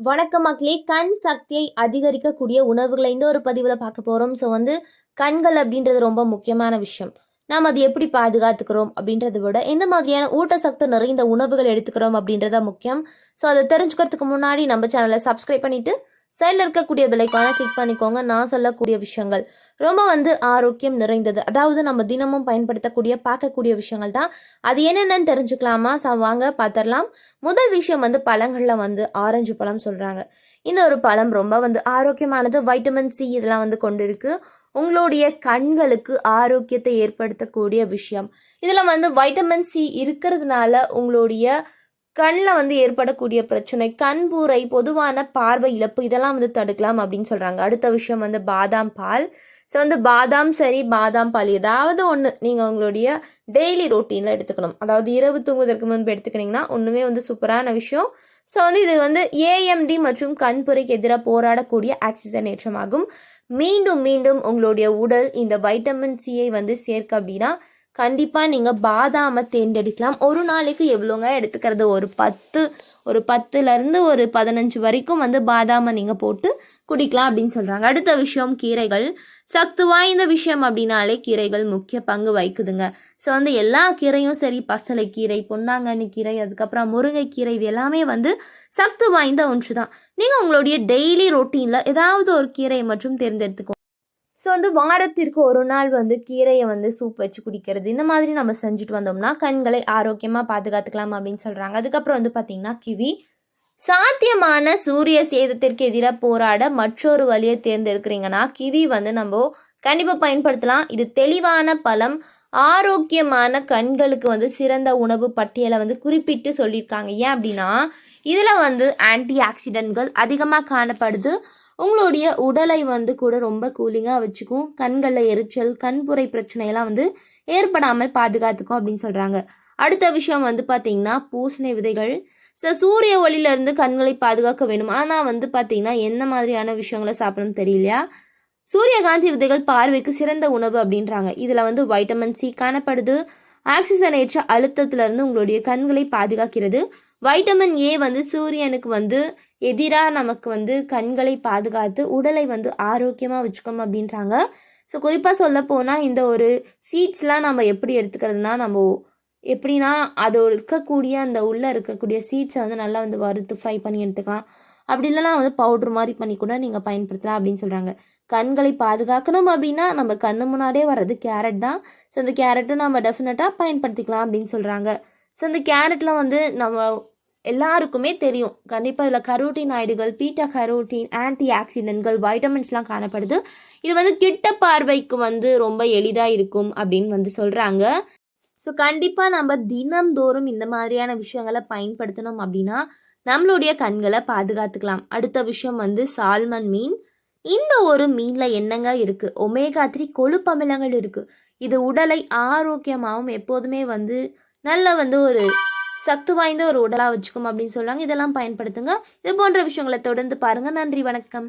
வணக்கம் மக்களே. கண் சக்தியை அதிகரிக்கக்கூடிய உணவுகளை இந்த ஒரு பதிவில் பார்க்க போகிறோம் ஸோ வந்து கண்கள் அப்படின்றது ரொம்ப முக்கியமான விஷயம். நாம் அது எப்படி பாதுகாத்துக்கிறோம் அப்படின்றத விட எந்த மாதிரியான ஊட்டச்சத்து நிறைந்த உணவுகள் எடுத்துக்கிறோம் அப்படின்றத முக்கியம். ஸோ அதை தெரிஞ்சுக்கிறதுக்கு முன்னாடி நம்ம சேனலை சப்ஸ்கிரைப் பண்ணிவிட்டு சைடில் இருக்கக்கூடிய விலைக்கான கிளிக் பண்ணிக்கோங்க. நான் சொல்லக்கூடிய விஷயங்கள். ரொம்ப வந்து ஆரோக்கியம் நிறைந்தது. அதாவது நம்ம தினமும் பயன்படுத்தக்கூடிய பார்க்கக்கூடிய விஷயங்கள் தான். அது என்னென்னு தெரிஞ்சுக்கலாமா? ச வாங்க பார்த்துடலாம் முதல் விஷயம் வந்து பழங்களில் வந்து ஆரஞ்சு பழம் சொல்கிறாங்க இந்த ஒரு பழம் ரொம்ப வந்து ஆரோக்கியமானது. வைட்டமின் சி இதெல்லாம் வந்து கொண்டு இருக்குது உங்களுடைய கண்களுக்கு ஆரோக்கியத்தை ஏற்படுத்தக்கூடிய விஷயம். இதில் வந்து வைட்டமின் சி இருக்கிறதுனால உங்களுடைய கண்ணில் வந்து ஏற்படக்கூடிய பிரச்சனை கண்பூரை பொதுவான பார்வை இழப்பு இதெல்லாம் வந்து தடுக்கலாம் அப்படின்னு சொல்கிறாங்க அடுத்த விஷயம் வந்து பாதாம் பால். ஸோ வந்து பாதாம் சரி பாதாம் பால் ஏதாவது ஒன்று நீங்கள் உங்களுடைய டெய்லி ரொட்டீனில் எடுத்துக்கணும். அதாவது இரவு தூங்குவதற்கு முன்பு எடுத்துக்கிட்டிங்கன்னா ஒன்றுமே வந்து சூப்பரான விஷயம். ஸோ வந்து இது வந்து ஏஎம்டி மற்றும் கண்புரைக்கு எதிராக போராடக்கூடிய ஆக்சிஜன் ஏற்றமாகும் மீண்டும் மீண்டும் உங்களுடைய உடல் இந்த வைட்டமின் சியை வந்து சேர்க்க அப்படின்னா கண்டிப்பாக நீங்கள் பாதாமை தேர்ந்தெடுக்கலாம் ஒரு நாளைக்கு எவ்வளோங்க? எடுத்துக்கிறது ஒரு பத்து ஒரு பத்துலேருந்து ஒரு பதினஞ்சு வரைக்கும் வந்து பாதாமை நீங்கள் போட்டு குடிக்கலாம் அப்படின்னு சொல்கிறாங்க அடுத்த விஷயம் கீரைகள். சக்தி வாய்ந்த விஷயம் அப்படின்னாலே கீரைகள் முக்கிய பங்கு வகிக்குதுங்க. ஸோ வந்து எல்லா கீரையும் சரி பசலை கீரை பொன்னாங்கண்ணி கீரை அதுக்கப்புறம் முருங்கைக்கீரை இது எல்லாமே வந்து சக்தி வாய்ந்த ஒன்று தான் நீங்கள் உங்களுடைய டெய்லி ரொட்டீனில் ஏதாவது ஒரு கீரை மற்றும் தேர்ந்தெடுத்துக்கோ ஸோ வந்து வாரத்திற்கு ஒரு நாள் வந்து கீரையை வந்து சூப் வச்சு குடிக்கிறது. இந்த மாதிரி நம்ம செஞ்சுட்டு வந்தோம்னா கண்களை ஆரோக்கியமாக பாதுகாத்துக்கலாம் அப்படின்னு சொல்கிறாங்க அதுக்கப்புறம் வந்து பார்த்திங்கன்னா கிவி. சாத்தியமான சூரிய சேதத்திற்கு எதிராக போராட மற்றொரு வழியை தேர்ந்தெடுக்கிறீங்கன்னா கிவி வந்து நம்ம கண்டிப்பாக பயன்படுத்தலாம். இது தெளிவான பழம் ஆரோக்கியமான கண்களுக்கு வந்து சிறந்த உணவு பட்டியலை வந்து குறிப்பிட்டு சொல்லியிருக்காங்க. ஏன் அப்படின்னா இதில் வந்து ஆன்டி ஆக்சிடென்ட்கள் அதிகமாக காணப்படுது. உங்களுடைய உடலை வந்து கூட ரொம்ப கூலிங்காக வச்சுக்கும். கண்களில் எரிச்சல் கண்புரை பிரச்சனையெல்லாம் வந்து ஏற்படாமல் பாதுகாத்துக்கும் அப்படின்னு சொல்கிறாங்க அடுத்த விஷயம் வந்து பார்த்திங்கன்னா பூசணை விதைகள். ஸோ சூரிய ஒளியிலேருந்து கண்களை பாதுகாக்க வேணும். ஆனால் வந்து பார்த்திங்கன்னா என்ன மாதிரியான விஷயங்களை சாப்பிடணும்னு தெரியலையா? சூரியகாந்தி விதைகள் பார்வைக்கு சிறந்த உணவு அப்படின்றாங்க. இதில் வந்து வைட்டமின் சி காணப்படுது. ஆக்சிஜனேற்ற அழுத்தத்திலிருந்து உங்களுடைய கண்களை பாதுகாக்கிறது. வைட்டமின் ஏ வந்து சூரியனுக்கு வந்து எதிராக நமக்கு வந்து கண்களை பாதுகாத்து உடலை வந்து ஆரோக்கியமாக வச்சுக்கோம் அப்படின்றாங்க. ஸோ குறிப்பாக சொல்ல போனால் இந்த ஒரு சீட்ஸ்லாம் நம்ம எப்படி எடுத்துக்கிறதுனா நம்ம எப்படின்னா அது இருக்கக்கூடிய அந்த உள்ளே இருக்கக்கூடிய சீட்ஸை வந்து நல்லா வந்து வறுத்து ஃப்ரை பண்ணி எடுத்துக்கலாம். அப்படி இல்லைனா வந்து பவுட்ரு மாதிரி பண்ணி கூட நீங்கள் பயன்படுத்தலாம் அப்படின்னு சொல்கிறாங்க கண்களை பாதுகாக்கணும் அப்படின்னா நம்ம கண்ணு முன்னாடியே வர்றது கேரட் தான். ஸோ அந்த கேரட்டை நம்ம டெஃபினட்டாக பயன்படுத்திக்கலாம் அப்படின்னு சொல்கிறாங்க ஸோ இந்த கேரட்டில் வந்து நம்ம எல்லாருக்குமே தெரியும். கண்டிப்பாக இதில் கரோட்டின் ஆயிடுகள் பீட்டா கரோட்டின் ஆன்டி ஆக்சிடென்ட்கள் வைட்டமின்ஸ்லாம் காணப்படுது. இது வந்து கிட்ட பார்வைக்கு வந்து ரொம்ப எளிதாக இருக்கும் அப்படின்னு வந்து சொல்கிறாங்க ஸோ கண்டிப்பாக நம்ம தினம்தோறும் இந்த மாதிரியான விஷயங்களை பயன்படுத்தணும் அப்படின்னா நம்மளுடைய கண்களை பாதுகாத்துக்கலாம். அடுத்த விஷயம் வந்து சால்மன் மீன். இந்த ஒரு மீனில் என்னங்க இருக்குது ஒமேகா த்ரீ கொழுப்பமிலங்கள் இருக்குது இது உடலை ஆரோக்கியமாகவும் எப்போதுமே வந்து நல்ல வந்து ஒரு சக்தி வாய்ந்த ஒரு உடலாக வச்சுக்கும் அப்படின்னு சொல்லுவாங்க. இதெல்லாம் பயன்படுத்துங்க. இது போன்ற விஷயங்களை தொடர்ந்து பாருங்கள் நன்றி வணக்கம்.